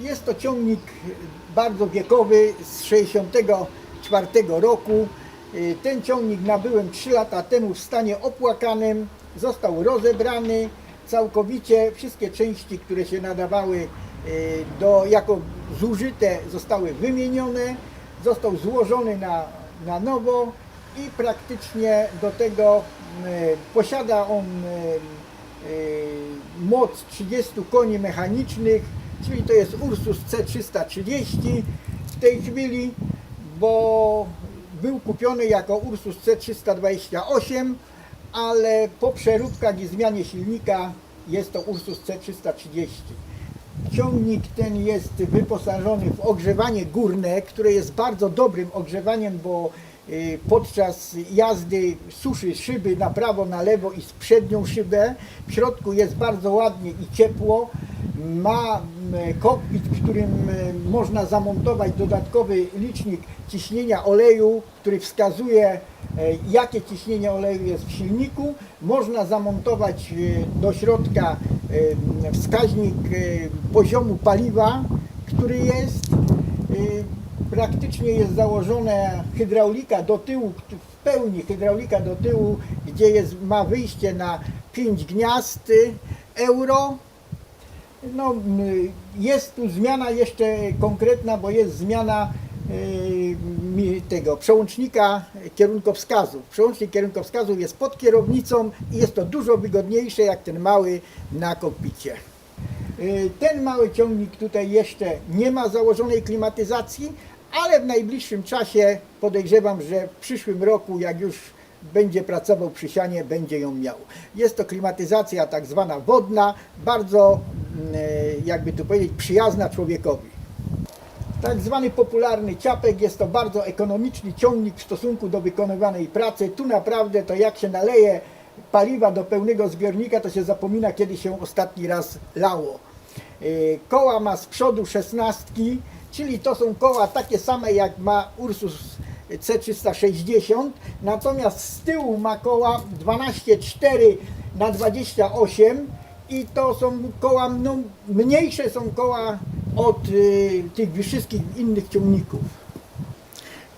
Jest to ciągnik bardzo wiekowy z 64 roku. Y, Ten ciągnik nabyłem 3 lata temu w stanie opłakanym. Został rozebrany całkowicie. Wszystkie części, które się nadawały y, do, jako zużyte, zostały wymienione. Został złożony na, na nowo i praktycznie do tego y, posiada on moc 30 koni mechanicznych, czyli to jest Ursus C330 w tej chwili, bo był kupiony jako Ursus C328, ale po przeróbkach i zmianie silnika jest to Ursus C330. Ciągnik ten jest wyposażony w ogrzewanie górne, które jest bardzo dobrym ogrzewaniem, bo y, podczas jazdy suszy szyby na prawo, na lewo i z przednią szybę. W środku jest bardzo ładnie i ciepło. Ma kokpit, w którym y, można zamontować dodatkowy licznik ciśnienia oleju, który wskazuje e, jakie ciśnienie oleju jest w silniku. Można zamontować e, do środka e, wskaźnik e, poziomu paliwa, który jest. E, Praktycznie jest założona hydraulika do tyłu, w pełni hydraulika do tyłu, gdzie jest, ma wyjście na 5 gniazd e, euro. No, m, jest tu zmiana jeszcze konkretna, bo jest zmiana y, tego przełącznika kierunkowskazów. Przełącznik kierunkowskazów jest pod kierownicą i jest to dużo wygodniejsze jak ten mały na kokpicie. Y, Ten mały ciągnik tutaj jeszcze nie ma założonej klimatyzacji, ale w najbliższym czasie podejrzewam, że w przyszłym roku, jak już będzie pracował przy sianie, będzie ją miał. Jest to klimatyzacja tak zwana wodna, bardzo, jakby tu powiedzieć, przyjazna człowiekowi. Tak zwany popularny ciapek jest to bardzo ekonomiczny ciągnik w stosunku do wykonywanej pracy. Tu naprawdę to jak się naleje paliwa do pełnego zbiornika, to się zapomina kiedy się ostatni raz lało. Yy, Koła ma z przodu szesnastki, czyli to są koła takie same jak ma Ursus C360, natomiast z tyłu ma koła 12,4 na 28 i to są koła, no, mniejsze są koła od y, tych wszystkich innych ciągników.